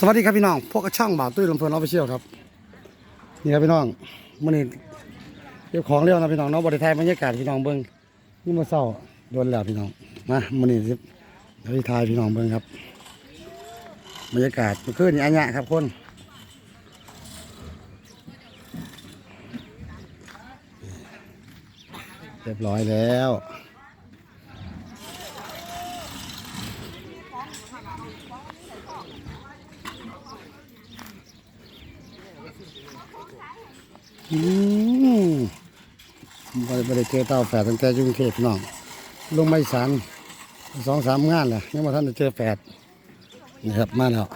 สวัสดีครับพี่น้อง พวกกระช่องบ่าวตุ้ยลำเพลินออฟฟิเชียลครับ นี่ครับพี่น้องมื่อนี้เก็บของเร็วนะพี่น้องเนาะบริไทยบรรยากาศพี่น้องเบิ้งนี่มาเศร้าโดนแล้วพี่น้องมามื่อนี้สิบริไทยพี่น้องเบิ้งครับบรรยากาศมื่อคืนอันยะครับคนเรียบร้อยแล้ว อืมบริบริเจอเต้าแฝดตั้งแต่ยุงเทพพี่น้องลงไม่สันสองสามงานแหละยังมาท่านจะเจอแฝดนี่ครับมาแล้ว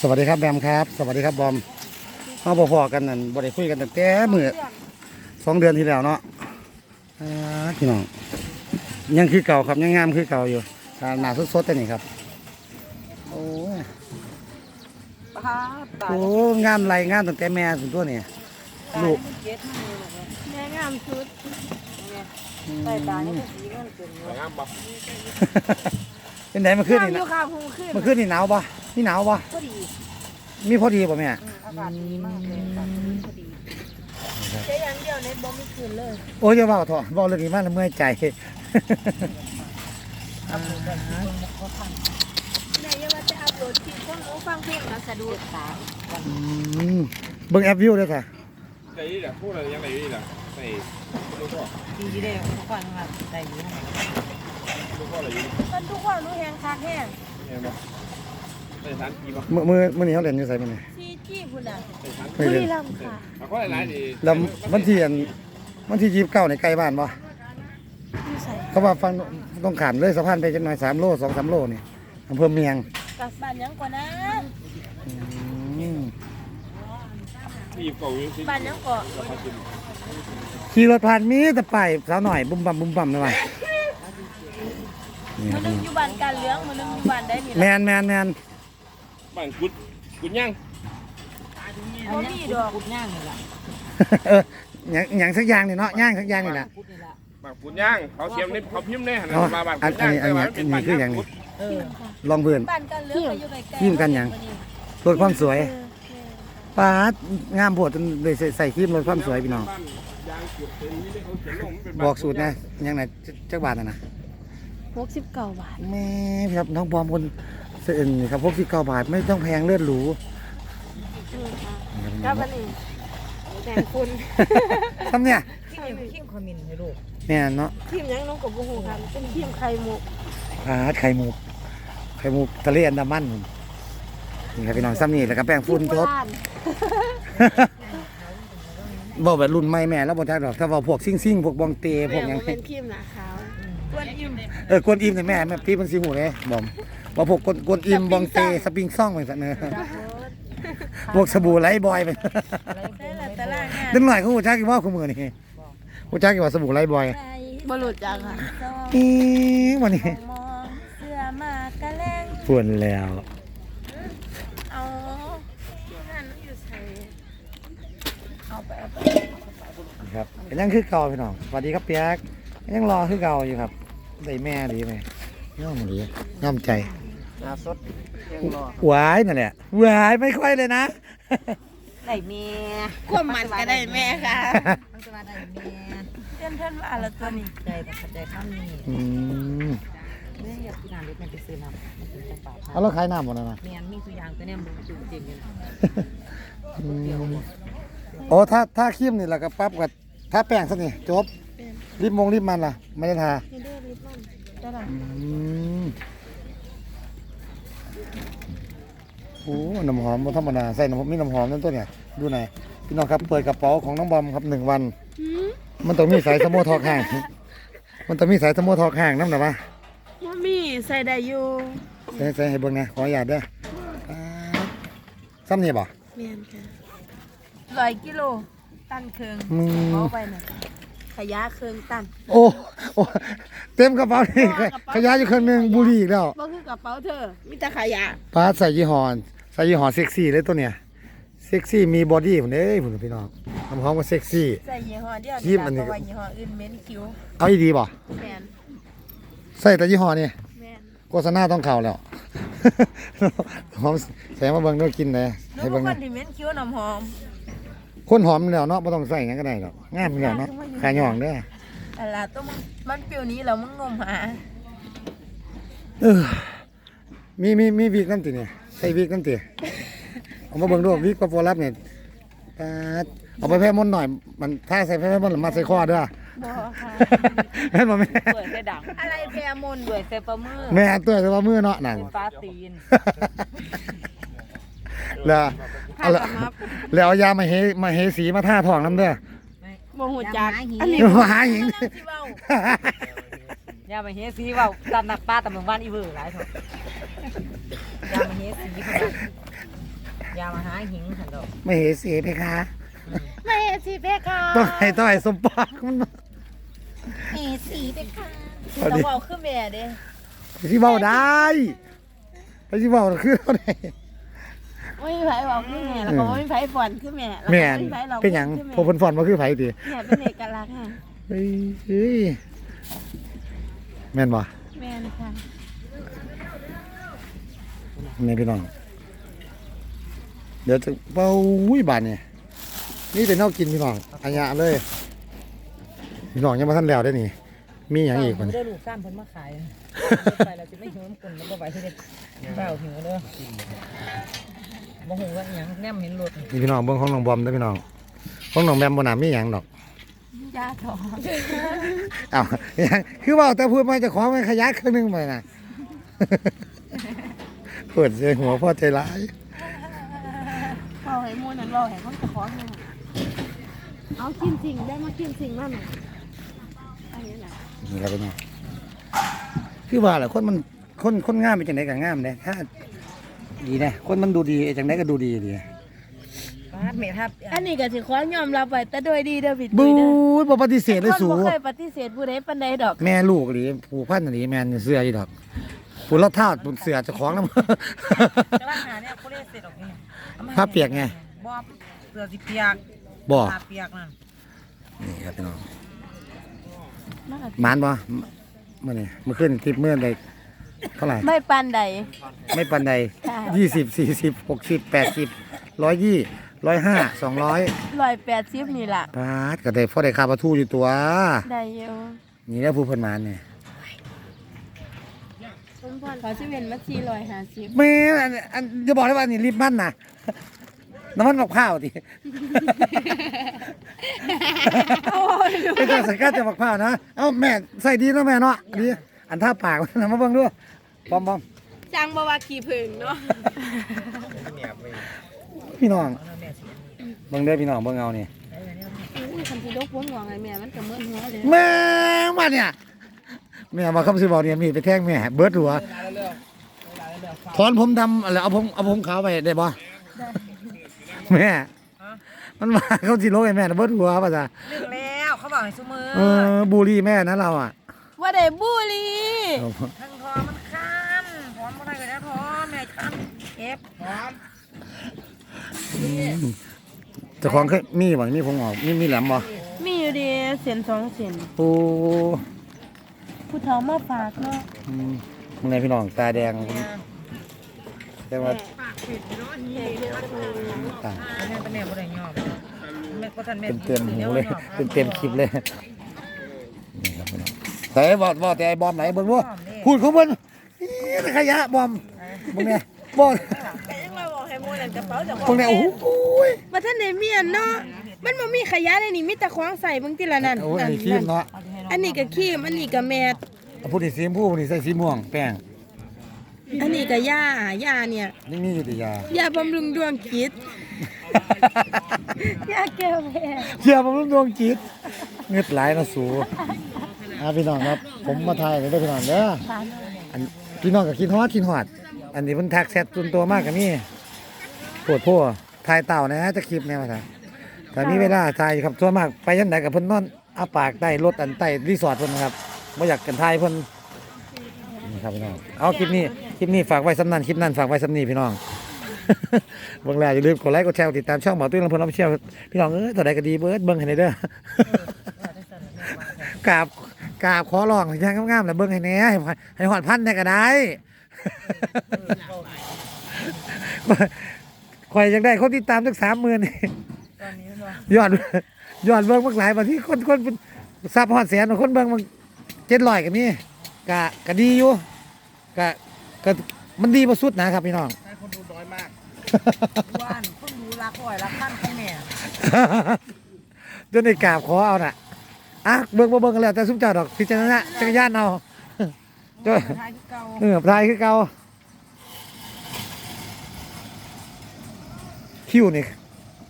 สวัสดีครับแบมครับ สวัสดีครับบอมเขาบอพอกันนั่นบริคุยกันตั้งแต่เมื่อสองเดือนที่แล้วเนาะพี่น้องยังคือเก่าครับยังงามคือเก่าอยู่หนาสดๆแต่นี่ครับ โอ้ย ป้าตายโอ้งามไร งามตั้งแต่แม่ถึงตัวนี่ลูกเจ็ดมือแม่งามชุดใส่ตานี่สีมันเป็นเเป็นไหนมาขึ้นนี่อนะยู่ข้าวพุงขึ้นมาขึ้นนี่หนาวปะนี่หนาวปะพอดีมีพอดีป่ะแม่อากาศดีมากเลยอากาศพอดีแค่อย่างเดียวในบ่มีคืนเลยโอ้ยอย่าเบาเถอะเบาเรื่องนี้มากแล้วเมื่อยใจแม่ ยังว่าจะอัพโหลดคลิปคนรู้ฟังเพลงแล้วสะดุดตาอืมเบิ่งแอปวิวด้วยค่ะไอ้นี่แหละพูดอะไรยังไงนี่แหละใส่ลูกพ่อดีเด้ทุกคนว่าได้ดีนะลูกพ่ออะไรอยู่มันทุกคนรู้แหงคักแห้งเนี่ยบ่ใส่ฐานกี่บ่มือมือมือนี้เขาเรียนอยู่ไสมันนี่ซีจี้พุ่นน่ะใส่ฐานไม่เรียนลำค่ะเอาข้อหลายๆดิแล้ววันที่อันวันที่ยีิบเก้าในใกล้บ้านปะอยู่ใส่เขาว่าฟังต้องขามเลยสะพานไปจังหน่อยสามโลสองสามโลนี่ อำเภอเมียงกลับบ้านยังกว่านะอืมที่หยิบเก่าอยู่สิบ้านยังก่อขี่รถผ่านมีแต่ไปสาวหน่อยบุ้มบั่มบุ้มบั่มเลยว่ะนี่คมัรันบนึงอยู่บ้านการเลี้ยงมันนึงอยู่บ้านได้นี่แมล่ะนแมนแมนบ้านกุดกุดย่างบ่มีดอกกุดย่างนี่ล่ะเอออย่างอย่างสักอย่างนี่เนาะย่างสักอย่างนี่แหละกุดนี่ล่ะบ้านกุดย่างเขาเทียมนี่เขาพิมพ์ได้หันอ๋อมาบ้านอักุนดย่างอันนี้แต่ว่ามันเป็นบ้านอันนี้คืออย่างนี้กุด เออลองเพื่อนบ้านการเลี้ยงก็อยู่ใกล้ๆขี้มกันหยังลดความสวยเออปาดงามโพดจนเลยใส่ใส่ครีมลดความสวยพี่น้องบ้านยางเกือบเต็มนี่เขาเขียนลงมันเป็นบอกสูตรนะยังไงจักบาทนะนะหกสิบเก้าบาทแม่ครับน้องบอมคนเสื่นครับพวกที่เก้าบาทไม่ต้องแพงเลือดหรูกับอันนี้แต่งคุณทำเนี่ยขี้มขี้มคอมมินให้ลูกเนี่ยเนาะทีมยังน้องกับบุหูครับเป็นทีมไข่มุก ปาดไข่มุก ไข่มุกทะเลอันดามัน นี่ครับพี่น้องซ้ำนี่แล้วก็แป้งฝุ่นทบบ้านบอกแบบรุ่นใหม่แม่แล้วบนท้ายดอกถ้าว่าพวกซิ่งซิ่งๆพวกบองเตพวกหยังแม่เป็นทีมหนาขาวกวนอิ่มเออกวนอิมเนี่ยแม่แม่พี่มันสีหูเลยบอมว่าพวกกวนกวนอิมบองเตสปริงซ่องไปสักเนอะพวกสบู่ไลท์บอยไปได้ละตารางงานนิดหน่อยเขาหูจักกี่ว่าคู่มือนี่หูจักกี่ว่าสบู่ไลท์บอยบรุษจังค่ะอีวันนี้ ระแลงฝวนแล้ว เอางานอยู่ใส่เอาไปเอาไปครับยังคือเก่าพี่น้องสวัสดีครับเปียกยังรอคือเก่าอยู่ครับได้แม่ดีไหมย่อมดีย่อมใจอาสดยังรอหวายนั่นแหละหวายไม่ค่อยเลยนะได้แม่ควบมันก็ได้แม่ค่ะมันจะว่าได้แม่เต้นเท่านว่าละตัวนี้ใจแต่ข้าใจข้ามนี่ อืมแม่อยากกินน้ำเล็กแม่ไปซื้อน้ำมันถึงจะปาดเอาแล้วขายน้ำหมดแล้วนะแม่มีสุยางตัวเนี้ยมันจุจริงอยู่อืมโอ้ถ้าถ้าครีมนี่แล้วก็ปั๊บกับถ้าแป้งซะนี่จบรีบมงรีบมันล่ะ ไม่ได้ทานี่เด้อริบมันได้ละอืมโอ้น้ำหอมบ่ธรรมดาใส่น้ำมีน้ำหอมนั่นตัวเนี่ยดูหน่อยพี่น้องครับเปิดกระเป๋าของน้องบอมครับหนึ่งวัน มันต้องมีสายสโมทอกห่าง มันต้องมีสายสโมทอกห่างน้ำหนักปะว่ามี ใส่ได้อยู่ใส่ใส่ให้เบิ่งนะขออนุญาตเด้อป๊าดซ้ำนี่บ่แม่นค่ะร้อยกิโลตันเคืองมึงเอาไปน่ะขยะเคืองตันโอ้โอ้เต็มกระเป๋านี่ขยะอยู่เครื่องหนึงบุหรี่อีกแล้วบ่คือกระเป๋าเธอมีแต่ขยะปาดใส่ยี่ห้อใส่ยี่ห้อเซ็กซี่เลยตัวเนี้ยเซ็กซี่มีบอดี้ผมเด้ยผมพี่น้องน้ำหอมว่าเซ็กซี่ ใส่ยี่ห้อเดียวที่มันนี่เพราะว่ายี่ห้ออื่นเหม็นคิ้วเอาอีดีบ่แม่นใส่แต่ยี่ห้อนี่แม่น โฆษณาต้องเข่าแล้วหอมแสงมาเบิ่งด้วยกินเลยแล้วให้บาเบิ่งงคนะนที่เหม็นคิ้วน้ำหอมคนหอมแล้วเนาะบ่ต้องใส่หยังก็ได้หรอกงามแล้วเนาะขายองเด้ออะไรต้องมึงมันเปรี้ยวนี้แล้วมึงงมหาเออมีมีมีวิกน้ำติเนี่ยใส่วิกน้ำติเอามาเบิ่งดูวิกกับโฟลับเนี่ยปาดเอาไปแพ้มนต์หน่อย มันถ้าใส่แพ้มนต์แล้วมาใส่คอเด้อ บ่ค่ะแม่นบ่แม่เปิดใส่ดังอะไรแพรมนเปิดใส่ปลามือแม่ตัวแต่ว่ามือเนาะนั่นเป็นปลาตีนแล้วเอาละแล้วเอายามาเฮมาเฮสีมาท่าท้องน้ำเด้อบ่หูจักอัอันนนี้นี้มาหาหญิงมันน่าสิเว้าอย่ามาเฮสีว่าตัดหนักปลาตำบลบ้านอีเวอร์หลายเถอะอย่ามาเฮสีเพิ่นว่าอย่ามาหาหิงขันดอกไม่เฮสีเพคะไม่เอสิเพคะต้องให้ต้องให้สมปองมัน เอสิเพคะสวัสต้อดีงเว้าคือแม่เด้สิเว้าได้ไปสิเว้าคือเท่าใดไม่มีไผเว้าคือแม่แล้วก็บ่มีไผฟ้อนคือแม่ล้วก็แม่นบ่มีไผร้อเป็นหยังคือแม่พอเพิ่นฟ้อนบ่คือไผติเนี่ยเป็นเอกลักษณ์ค่ะเฮ้ยเฮ้ยแม่นบ่แม่นค่ะนี่พี่น้อง เดี๋ยวจะเป้าอุ้ยบานนี่นี่เป็นแนวกินพี่น้องอัญญะเลย พี่น้องยังมาทันแล้วได้อนี่ มีหยังอีกมัมันนได้ลูกซ้ำเพิ่นมาขายไปเราจะไม่หิวน้ำกุนแล้วก็ไปที่เด็ดเปล่าหิวเด้อบ่หูว่าอหยังแนมเห็นรถนี่พี่น้องเบิ่งของน้องบอมเด้อพี่น้องของน้องแบมบ่น่ามีหยังดอกยาถอนเอ้าหยังคือเว่าแต่พูดมาเจะของมันขยักครึ่งหนึงไปน่ะเปิดเสียหัวพ่อใจร้ายเว้าให้หมู่นั้นเว้าให้คนเจะของเนี่ยเอากินสิ่งได้มากินสิ่งนั่น น่ะอันนี้น่ะนี่ครับพี่น้องคือว่าแหละคนมันคนคนงามเป็นจังไดก็งามเด้ถ้าดีนะคนมันดูดีไอ้จังไดก็ดูดีดีปาดเมทับอันนี้ก็สิขอยอมรับไว้แต่โดยดีเด้อพี่บูตุ้ยเด้อดบ่ปฏิเสธเลยคนสูบ่เคยปฏิเสธผู้ใดปานใดดอก แม่ลูกหรือผูกพันหรือแม่นเสื้ออีดอกผูรองเท้าผูเสื้อเจ้าของนำกระหาเนี่ยเขาเรียกเสร็จออกนี่อามาให้ผ้าเปียกไงบ่เสื้อสิเปียกบ่ผ้าเปียกนั่นนี่ครับพี่น้องมันก็ หมานบ่มื้อนี้มื้อขึ้นทิปมื้อใดเท่าไหร่ ไม่ปานใด ไม่ปานใดใช่ยี่สิบสี่สิบหกสิบแปดสิบร้อยยี่ร้อยห้าสองร้อย180นี่ล่ะ ปาดก็ได้พอได้ค่าประตูอยู่ตัว ได้อยู่นี่แหล้วผู้เพิ่นหมานเนี่ยสมพรเขาสิเว้นมา450แม่อันอันจะบอกได้ว่านี่รีบมันนะ น้ำมันกับข้าวติโอ้ยเป็นการสังกัดจากมะพร้าวนะเอ้าแม่ใส่ดีเนาะแม่เนาะดีอันท่าปากนะมาเบิ่งดูบอมบอมจังบ่ว่าขี้ผึ้งเนาะพี่น้องเอาแม่สิเบิ่งเด้อพี่น้องเบิ่งเอานี่อุ้ยคันสิดกพ้นหัวไงแม่มันก็เหมือนหัวเลยแม่มาเนี่ยแม่มาคำสิบอกเนี่ยมีดไปแทงแม่เบิดหัวถอนผมดำอะไรเอาผมเอาผมขาวไปได้บ่ แม่ มันมาเขาสิโลกให้แม่น่ะเบิดหัวป่ะจ๊ะเรื่องแล้วเขาบอกให้ซุมือเออบูลลี่แม่นะเราอะว่าได้บูลลีทั้งคอมันคันหอมบ่ได้ก็ได้หอมแม่คันเก็บหอมเจ้าของเคยมีบ่มีผมออกมีมีแหลมบ่มีอยู่ดีเส้นสองเส้นโอ้ผู้เฒ่ามาฝากเนาะอืมมึงไงพี่น้องตาแดงแต่ว่า ตาแม่แต่แม่บ่ได้ยอมแม่ก็ทันแม่เป็นเต็มหูเลยเป็นเต็มคลิปเลยนี่ครับพี่น้องใส่บอดบอดแต่ไอ้บอมไหนเบิ่งดูพูดของมันอี๋ขยะบอมมึงเนี่ยบอดแต่ยังมาบอกให้หมู่นั่นกระเป๋าเจ้าขอมึงงเนี่ยโอ้โหว่าท่านได้มีอันเนาะ มันบ่มีขยะในนี่มีแต่ของใส่เบิ่งติละนั่นโอ้ยอันนี้ครีมเนาะอันนี้ก็ครีมอันนี้ก็แมสพูดที่สีชมพูพูดที่ใส่สีม่วงแป้ง อันนี้ก็ยายาเนี่ย นี่มีอยู่แต่ยายาบำรุงดวงจิตยาแก้วแพ้เชื่อผมดวงจิตเงือดไหลายนะสูอ่าพี่น้องครับ ผมมาถ่ายเลยเด้อพี่น้องเด้ออันพี่น้องก็คิดฮอดคิดฮอด อันนี้เพิ่นทักแชทส่วนตัวมากกับนี่ปวดพัวถ่ายเต่านะจะคลิปแนวถ่ายแต่มีเวลาถ่ายครับส่วนมากไปยันไหนกับเพิ่นนอนอาปากใต้รถอันใต้รีสอร์ทเพิ่นนะครับบ่อยากกันถ่ายเพิ่นนี่ครับพี่น้องเอาคลิปนี้ คลิปนี้ฝากไว้สำนันคลิปนั้นฝากไว้สำนีพี่น้องเบิ่งแล้วอย่าลืมกดไลค์กดแชร์กดติดตามช่องหมอตุ้ยลำพลนออฟฟิเชี่ยลพี่น้องเอ้ยตัวใดก็ดีเบิร์ดเบิ่งให้หน่อยเด้อกราบกราบขอร้องอย่างงามๆแล้วเบิ่งให้แหน่ให้ให้หอดพันได้ก็ได้เราข่อยยากได้คนติดตามสักสามหมื่นนี่ยอดยอดเบิ่งมากหลายบางที่คนคนซับฮอดแสนคนเบิ่งมันเจ็ดร้อยก็มีกะกะดีอยู่กะ กะมันดีบ่สุดนะครับพี่น้องให้คนดูน้อยมาก ว่านเพิ่งรู้รักอ่อยรักท่านของแม่จนในกราบขอเอาน่ะอะเบิ่งบ่เบิ่งกันแล้วแต่สุมเจ้าดอกพิจารณาจักรยานเอาจ้อยท้ายคือเก่าเออพลายคือเก่าคิวนี่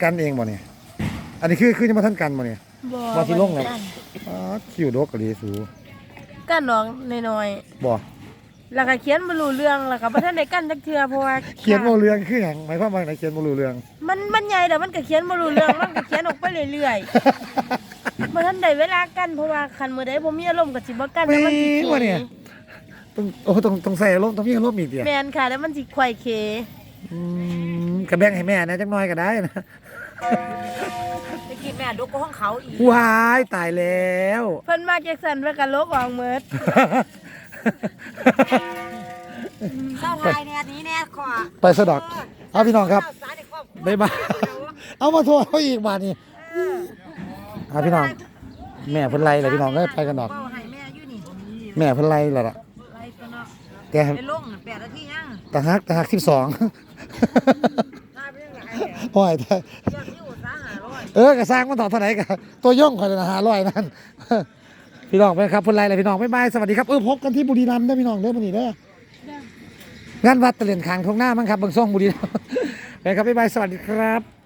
กันเองบ่เนี่ยอันนี้คือคือจะมาทันกันบ่เนี่ยบ่บ่ที่ลงแล้วอ๋อคิวดกกะดีสูกันน้องน้อยบ่ๆ แล้วก็เขียนบ่รู้เรื่องแล้วก็บ่ทันได้กันจักเทื่อเพราะว่าเขียนบ่รู้เรื่องคือหยังหมายความว่าไหนเขียนบ่รู้เรื่อง มันมันใหญ่แต่มันก็เขียนบ่รู้เรื่องมันก็เขียนออกไปเรื่อยๆบ่ทันได้เวลากันเพราะว่าคันมื้อใดบ่มีอารมณ์ก็สิบ่กันแล้วมันสิแม่งวะเนี่ย ต้องโอ้ต้องต้องใส่อารมณ์ต้องมีอารมณ์อีกเดียวแม่นค่ะแล้วมันสิไขว้เขอืมกระแบ่งให้แม่นะจักหน่อยก็ได้นะไปกินแม่ดุกก็ห้องเขาอีกว้ายตายแล้ว เพิ่นมาจักสั่นเพิ่นก็ลบออกหมด เศร้าไทยเนี่ยนี้เนี่ยขอไปสะดอกเอาพี่น้องครับสายในครอบครัวบ๊ายบายเอามาโทรเขาอีกบาทนี่เอาพี่น้อง แม่เพิ่นไล่เลยพี่น้องก็ไปกันดอกเป้าให้แม่อยู่นี่แม่เพิ่นไล่แล้วล่ะไรตัวเนาะแต่ไปลงแปดนาทียังตะฮักตะฮักสิบสองถ้าเป็นยังไงโอ้ยแต่ยอดที่อุตสาหะร้อยเออกระสร้างมันต่อเท่าไหร่กันตัวย่องคอยนะหาร้อยนั่น พี่น้องไปครับพิ่นไร่เลยพี่น้องไม่ไม่สวัสดีครับเออพบกันที่บุรีรัมย์ได้พี่น้องเด้อมื้อนี้เด้องานวัดตะเลียนขางทงหน้ามั้งครับเบิ่งซ่องบุรีรัมย์ไปครับไม่ไม่สวัสดีครับ